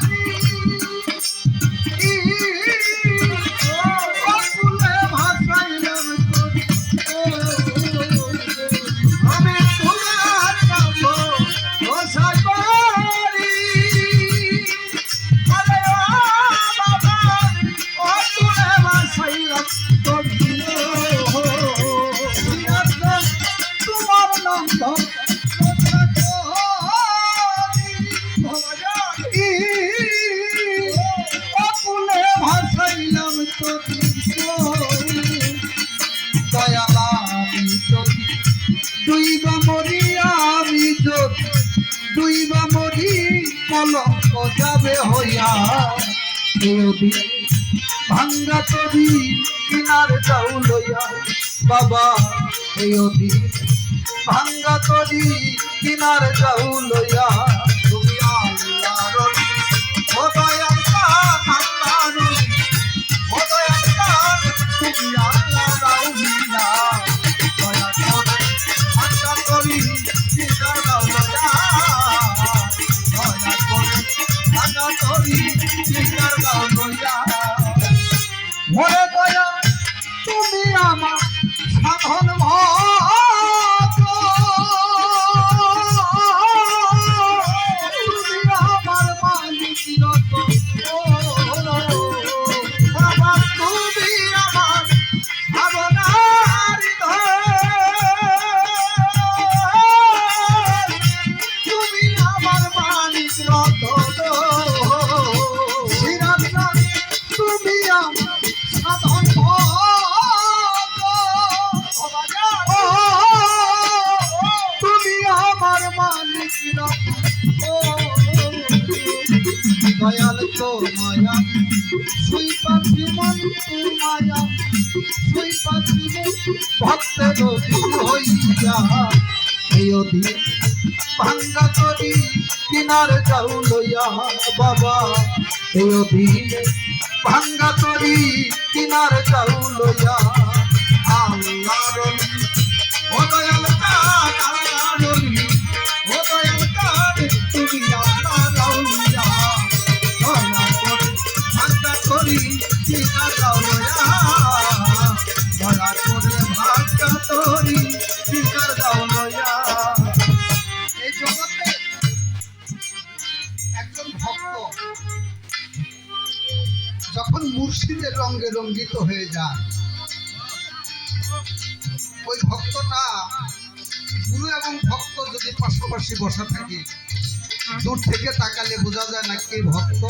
Hallelujah. ভাসাইলাম দয়ালা আমি যদি দুই বা মরি আমি যদি দুই বা মরি কলঙ্ক যাবে হইয়া ভাঙ্গা তরি কিনার যাও লইয়া বাবা যদি ভাঙ্গা তরি কিনার যাও লইয়া। দয়াল তো মায়া। সুই পাখি মন মায়া, সুই পাখি ভক্তের হইয়া। এই অধীন ভাঙ্গা করি, কিনার যাও লইয়া বাবা। এই অধীনে ভাঙ্গা করি, কিনার যাও লইয়া। আল্লাহর যখন মুর্শিদের রঙে রঙ্গিত হয়ে যায়, ওই ভক্তটা গুরু এবং ভক্ত যদি পাশাপাশি বসা থাকে, দূর থেকে তাকালে বোঝা যায় না কে ভক্ত,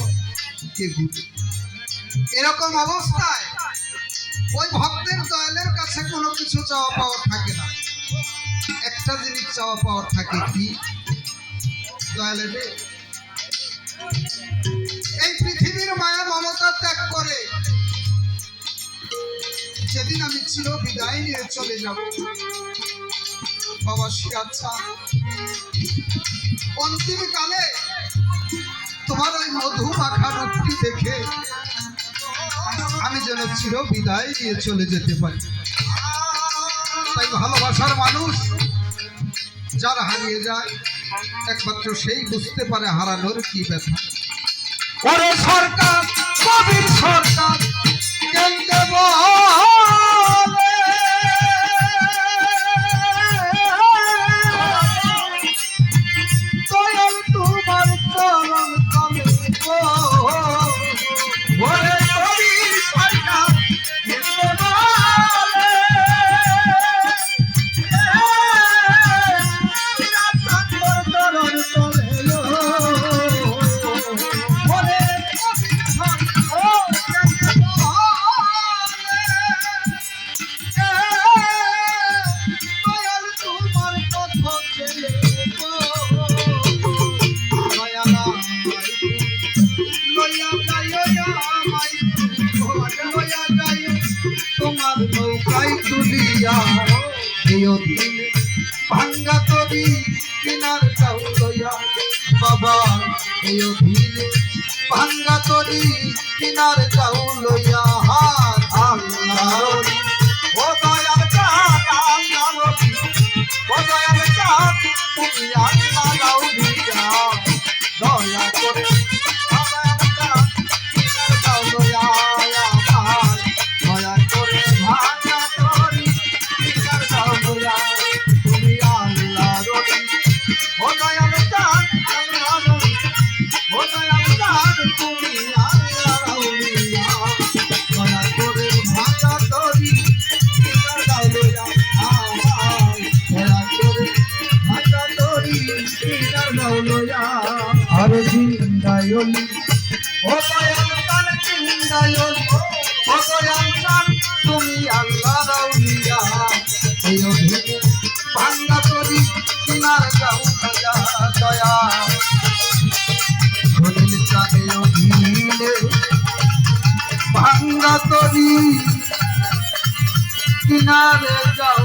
কে গুরু। এরকম অবস্থায় ওই ভক্তের কাছে কোনো কিছু চাওয়া পাওয়ার থাকে না। একটা জিনিস চাওয়া পাওয়ার থাকে কি? এই পৃথিবীর মায়া মমতা ত্যাগ করে। যেদিন আমি চির বিদায় নিয়ে চলে যাব, বাবা শ্রী আচ্ছা অন্তিম কালে তোমার ওই মধু মাখা রূপটি দেখে আমি যেন চির বিদায় নিয়ে চলে যেতে পারি। তাই ভালোবাসার মানুষ যারা হারিয়ে যায়, একমাত্র সেই বুঝতে পারে হারানোর কি ব্যথা। সরকার, কবির সরকার অধীনে ভাঙ্গা তরি কিনার লইয়া বাবা এই অধীনে ভাঙ্গা তরি কিনার যাও লইয়া হাত তুমি আল্লাহ রাউলিয়া ভাঙ্গা করি কিনার ভাঙ্গা তরি কিনারে যাও